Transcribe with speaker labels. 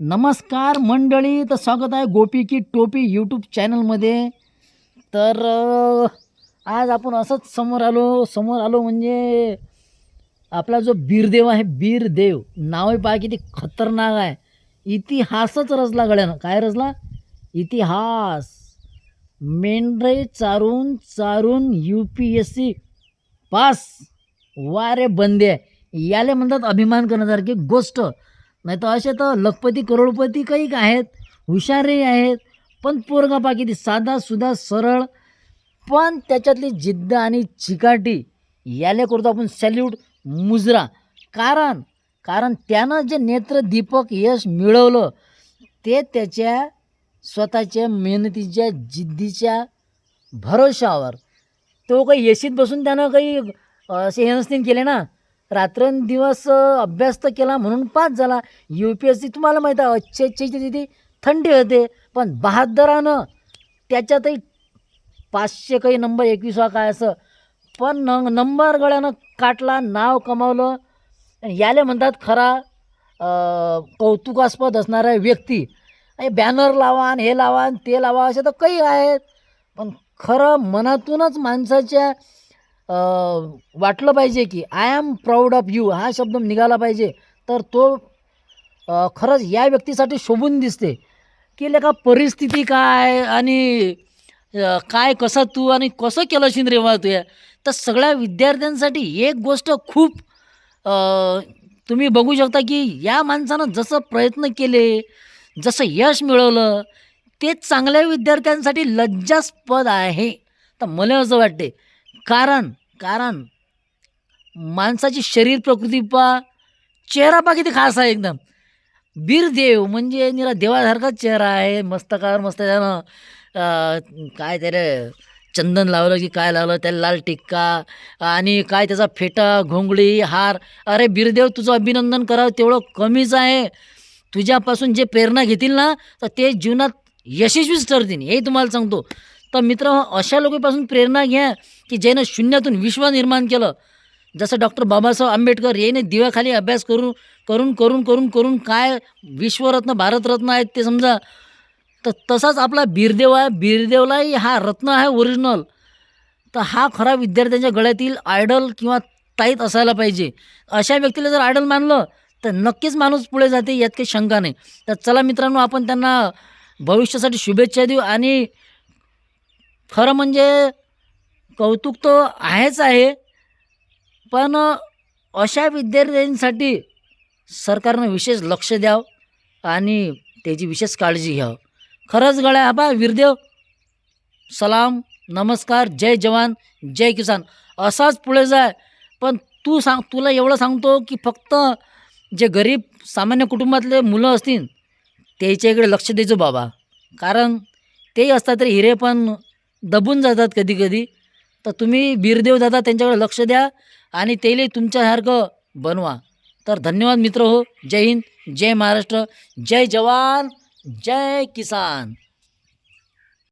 Speaker 1: नमस्कार मंडळी तर स्वागत आहे गोपी की टोपी यूट्यूब चॅनलमध्ये तर आज आपण असंच समोर आलो. समोर आलो म्हणजे आपला जो बीरदेव आहे बीरदेव नाव आहे पहा किती खतरनाक आहे. इतिहासच रचला गड्यानं. काय रचला? इतिहास. मेंढरे चारून चारून U P S C pass वारे बंदे. याले म्हणतात अभिमान करण्यासारखी गोष्ट. नाही तर असे तर लखपती करोडपती काही आहेत हुशारही आहेत पण पोरगा पा किती साधा सरळ पण त्याच्यातली जिद्द आणि चिकाटी याले करतो आपण सॅल्यूट मुजरा. कारण कारण त्यानं जे नेत्रदीपक यश मिळवलं ते त्याच्या स्वतःच्या मेहनतीच्या जिद्दीच्या भरोशावर. तो काही येशीत बसून त्यानं काही असे हे केले ना रात्रंदिवस अभ्यास तर केला म्हणून पास झाला. यू पी एस सी तुम्हाला माहीत आहे अच्छे अच्छे तिथे थंडी होते. पण बहादरानं त्याच्यातही पाचशे काही नंबर एकवीसवा काय असं. पण न नंबर गळ्यानं काटला नाव कमावलं. याले म्हणतात खरा कौतुकास्पद असणारा व्यक्ती. आणि बॅनर लावा आणि हे लावा आणि ते लावा असे तर काही आहेत. पण खरं मनातूनच माणसाच्या वाटलं पाहिजे की I am proud of you हा शब्द निघाला पाहिजे. तर तो खरंच या व्यक्तीसाठी शोभून दिसते. की लेखा परिस्थिती काय आणि काय कसं तू आणि कसं केलं शिन रे तू या तर सगळ्या विद्यार्थ्यांसाठी एक गोष्ट खूप तुम्ही बघू शकता की या माणसानं जसं प्रयत्न केले जसं यश मिळवलं ते चांगल्या विद्यार्थ्यांसाठी लज्जास्पद आहे. तर मला असं वाटते कारण कारण माणसाची शरीर प्रकृती पा चेहरा पा किती खास आहे एकदम. बीरदेव म्हणजे निरा देवासारखाच चेहरा आहे मस्तकार मस्त त्यानं काय त्याला चंदन लावलं की काय लावलं त्याला लाल टिक्का आणि काय त्याचा फेटा घोंगडी हार. अरे बीरदेव तुझं अभिनंदन करावं तेवढं कमीच आहे. तुझ्यापासून जे प्रेरणा घेतील ना तर ते जीवनात यशस्वीच ठरतील. हे तुम्हाला सांगतो. तर मित्र अशा लोकांपासून प्रेरणा घ्या की ज्यानं शून्यातून विश्व निर्माण केलं. जसं डॉक्टर बाबासाहेब आंबेडकर याने दिव्याखाली अभ्यास करून करून करून करून करून काय विश्वरत्न भारतरत्न आहेत ते समजा. तर तसाच आपला बीरदेव आहे बीरदेवलाही हा रत्न आहे ओरिजिनल तर हा खरा विद्यार्थ्यांच्या गळ्यातील आयडल किंवा ताईत असायला पाहिजे. अशा व्यक्तीला जर आयडल मानलं तर नक्कीच माणूस पुढे जाते यात काही शंका नाही. तर चला मित्रांनो आपण त्यांना भविष्यासाठी शुभेच्छा देऊ आणि खरं म्हणजे कौतुक तर आहेच आहे पण अशा विद्यार्थ्यांसाठी सरकारनं विशेष लक्ष द्यावं आणि त्याची विशेष काळजी घ्यावं. खरंच गळ्या आबा वीरदेव सलाम नमस्कार जय जवान जय किसान. असाच पुढे जाय. पण तू सांग तुला एवढं सांगतो की फक्त जे गरीब सामान्य कुटुंबातले मुलं असतील त्याच्या इकडे लक्ष द्यायचो बाबा. कारण तेही असतात तरी हिरे पण दबून जातात कधी कधी तर तुम्ही बीरदेव दादा त्यांच्याकडे लक्ष द्या आणि तेले तुमच्यासारखं बनवा. तर धन्यवाद मित्र हो. जय हिंद जय महाराष्ट्र जय जवान जय किसान.